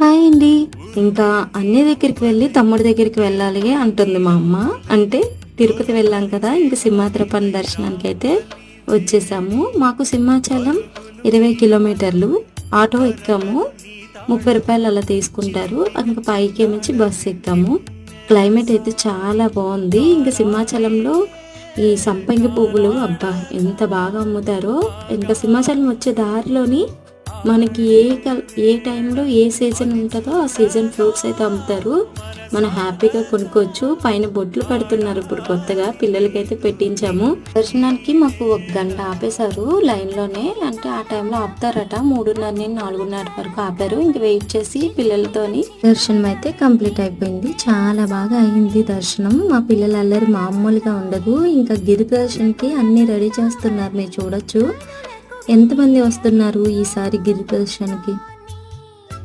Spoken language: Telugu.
హాయ్ అండి. ఇంకా అన్ని దగ్గరికి వెళ్ళి తమ్ముడి దగ్గరికి వెళ్ళాలి అంటుంది మా అమ్మ. అంటే తిరుపతి వెళ్ళాం కదా ఇంకా సింహాద్రపన్ దర్శనానికి అయితే వచ్చేసాము. మాకు సింహాచలం ఇరవై కిలోమీటర్లు. ఆటో ఎక్కాము. ముప్పై రూపాయలు అలా తీసుకుంటారు. ఇంకా పైకి ఏమించి బస్సు ఎక్కాము. క్లైమేట్ అయితే చాలా బాగుంది. ఇంకా సింహాచలంలో ఈ సంపంగి పువ్వులు అబ్బా ఎంత బాగా అమ్ముతారో. ఇంకా సింహాచలం వచ్చే దారిలోని మనకి ఏ కల్ ఏ టైంలో ఏ సీజన్ ఉంటుందో ఆ సీజన్ ఫ్రూట్స్ అయితే అమ్ముతారు. మనం హ్యాపీగా కొనుక్కోవచ్చు. పైన బొట్లు పెడుతున్నారు ఇప్పుడు కొత్తగా పిల్లలకైతే పెట్టించాము. దర్శనానికి మాకు ఒక గంట ఆపేశారు లైన్లోనే. అంటే ఆ టైంలో ఆపుతారట. మూడున్నర నుండి నాలుగున్నర వరకు ఆపారు. ఇంక వెయిట్ చేసి పిల్లలతోని దర్శనం అయితే కంప్లీట్ అయిపోయింది. చాలా బాగా అయింది దర్శనం. మా పిల్లల అల్లరి మామూలుగా ఉండదు. ఇంకా గిరి దర్శన్కి అన్ని రెడీ చేస్తున్నారు. మీరు చూడొచ్చు. ఎంతమంది వస్తున్నారు ఈసారి గిరి ప్రదర్శనకి